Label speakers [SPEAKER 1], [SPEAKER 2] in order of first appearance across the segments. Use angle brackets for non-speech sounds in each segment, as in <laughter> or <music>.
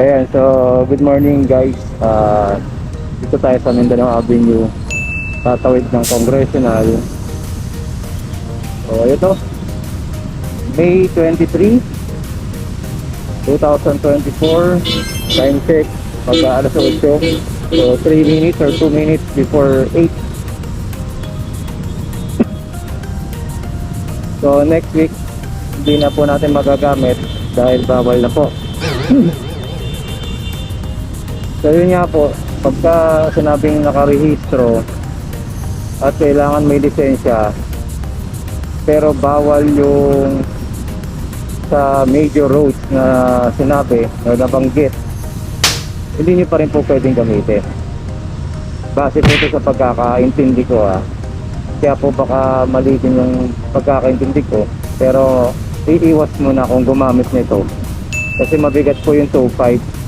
[SPEAKER 1] Ayan, so good morning guys. Ah, dito tayo sa Mindanao Avenue. Tatawid ng Congressional. So, ito. May 23, 2024. Time check. Pag alas 8. So, 3 minutes or 2 minutes before 8. So, next week, hindi na po natin magagamit dahil bawal na po. <laughs> So yun nga po, pagka sinabing nakarehistro at kailangan may lisensya, pero bawal yung sa major roads na sinabi na nabanggit, hindi nyo pa rin po pwedeng gamitin. Base po ito sa pagkakaintindi ko ah. Kaya po baka mali din yung pagkakaintindi ko. Pero iiwas muna kung gumamit nito. Kasi mabigat po yung 2.5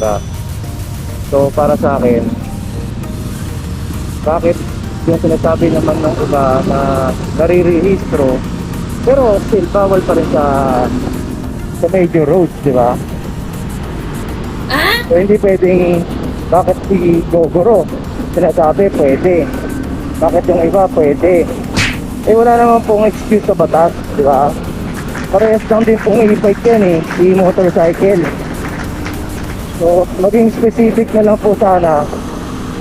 [SPEAKER 1] diba? So para sa akin, bakit yung sinasabi naman ng iba na narirehistro, pero still bawal pa rin sa sa major roads, di ba? So hindi pwedeng, bakit si Gogoro sinasabi pwede, bakit yung iba pwede. Eh wala naman pong excuse sa batas, di ba? Parehas lang din pong e-bike yan eh, e-motorcycle. So, maging specific na lang po sana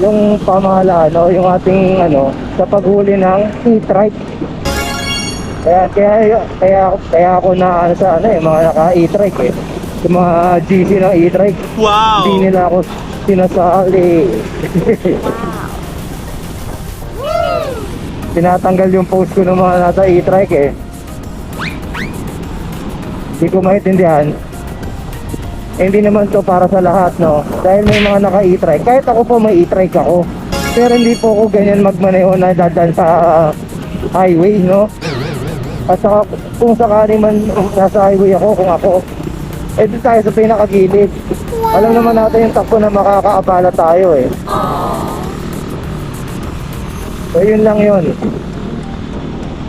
[SPEAKER 1] yung pamahalaan o yung ating ano sa paghuli ng e-trike. Kaya kaya kaya kaya ako na ano sa ano eh mga naka e-trike eh. Yung mga GC ng e-trike.
[SPEAKER 2] Wow!
[SPEAKER 1] Hindi nila ako sinasali. <laughs> Tinatanggal yung post ko ng mga nasa e-trike eh. Hindi ko maintindihan. Eh, hindi naman to para sa lahat, no? Dahil may mga naka e-trike. Kahit ako po may e-trike ako. Pero hindi po ako ganyan magmaneho na dadaan sa highway, no? At saka kung sakali man nasa highway ako, kung ako, eh doon tayo sa pinakagilid. Alam naman natin yung takbo na makakaabala tayo eh. So yun lang yun.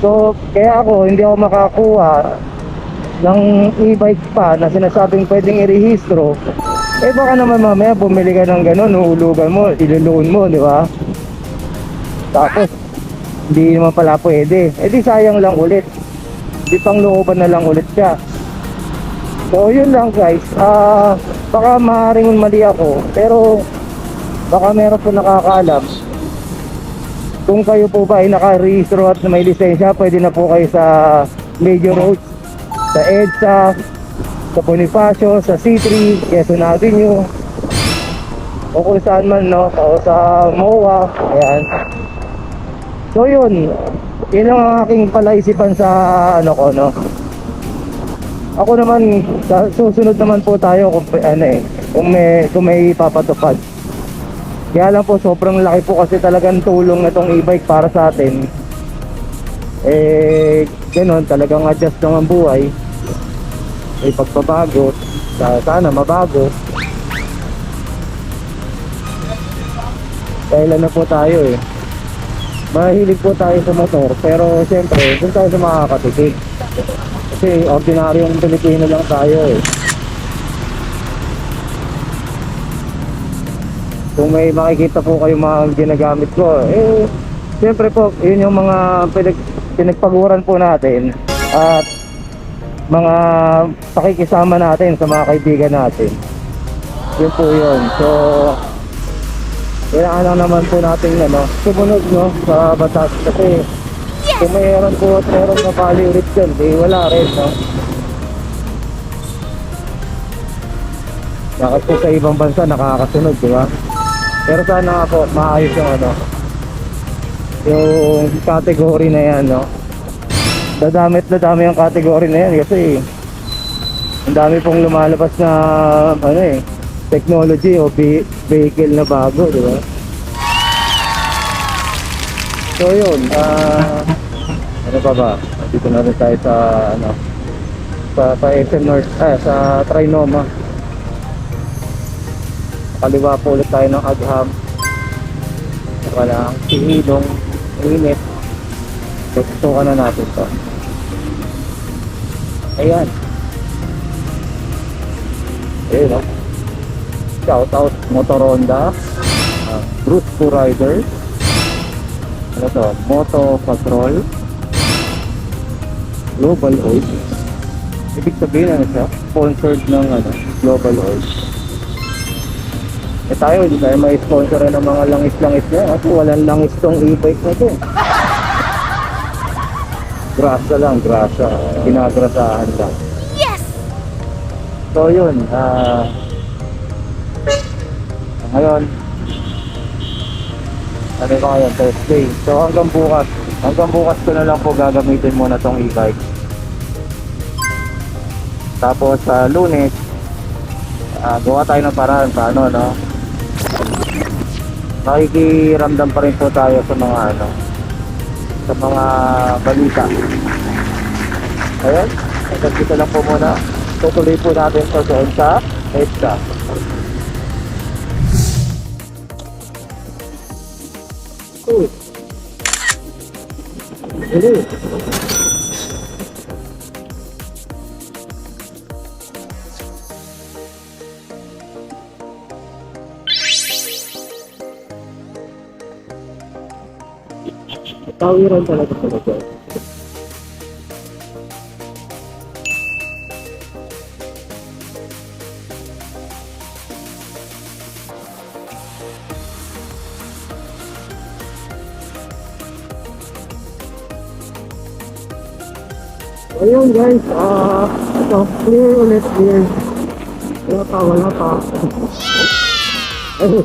[SPEAKER 1] So kaya ako hindi ako makakuha ng e-bike pa na sinasabing pwedeng irehistro. Eh baka naman mamaya bumili ka ng gano'n, uhulugan mo, iluluon mo, di ba? Tapos hindi naman pala pwede. Eh di sayang lang ulit. Di pang looban na lang ulit siya. So yun lang guys. Ah, baka maaaring mali ako, pero baka meron po nakakaalam. Kung kayo po ba ay nakarehistro at may lisensya, pwede na po kayo sa major roads, sa EDSA, sa Bonifacio, sa C3, Quezon Avenue, o kung saan man, no, o sa MOA, ayan. So yun, yun ang aking palaisipan sa ano ko, no. Ako naman, sa susunod naman po tayo kung ano eh, kung may, kung may papatupad. Kaya lang po, sobrang laki po kasi talagang tulong itong e-bike para sa atin. Eh, ganun, talagang adjust lang ang buhay. May pagbabago, sa- sana mabago. Kailan na po tayo eh. Mahilig po tayo sa motor, pero siyempre, doon tayo sa makakatitig. Kasi ordinaryong Pilipino lang tayo eh. Kung may makikita po kayo mga ginagamit ko, eh, siyempre po, yun yung mga pinagpaguran po natin at mga pakikisama natin sa mga kaibigan natin. Yun po yun. So, kailangan lang naman po natin ano, sumunod no, sa batas kasi kung mayroon po at mayroon na value rate dyan, eh wala rin, no? Bakit po sa ibang bansa nakakasunod, di ba? Pero sana nga po, maayos yung ano, yung category na yan, no? Dadamit na dami yung category na yan kasi ang dami pong lumalabas na ano eh, technology o ve- vehicle na bago, di ba? So yun, ah ano pa ba? Dito na rin tayo sa ano sa sa SM North, ah, sa Trinoma. Kaliwa po ulit tayo ng Agham. Wala ang sihilong init. Tutukan na natin to. Ayan. Ayun, no? Shout out Motoronda, uh, Bruce Poo Rider, ano to, Moto Patrol, Global Oil. Ibig sabihin ano siya? Sponsored ng ano, Global Oil. Eh tayo, hindi tayo may sponsor ng mga langis-langis na kasi walang langis tong e-bike na to. Grasa lang, grasa. Ginagrasahan lang.
[SPEAKER 2] Yes!
[SPEAKER 1] So yun, ah ngayon, ano ko ngayon, Thursday. So hanggang bukas, hanggang bukas ko na lang po gagamitin muna tong e-bike. Tapos sa lunes, ah gawa tayo ng paraan paano, no? Nakikiramdam pa rin po tayo sa mga ano, sa mga balita. Ayun, hanggang dito lang po muna. Tutuloy po natin to doon sa EDSA. Uy. Hello. Tawiran talaga talaga. Ayun guys, ah, ito, clear ulit, clear. Wala pa, wala pa. Ayun,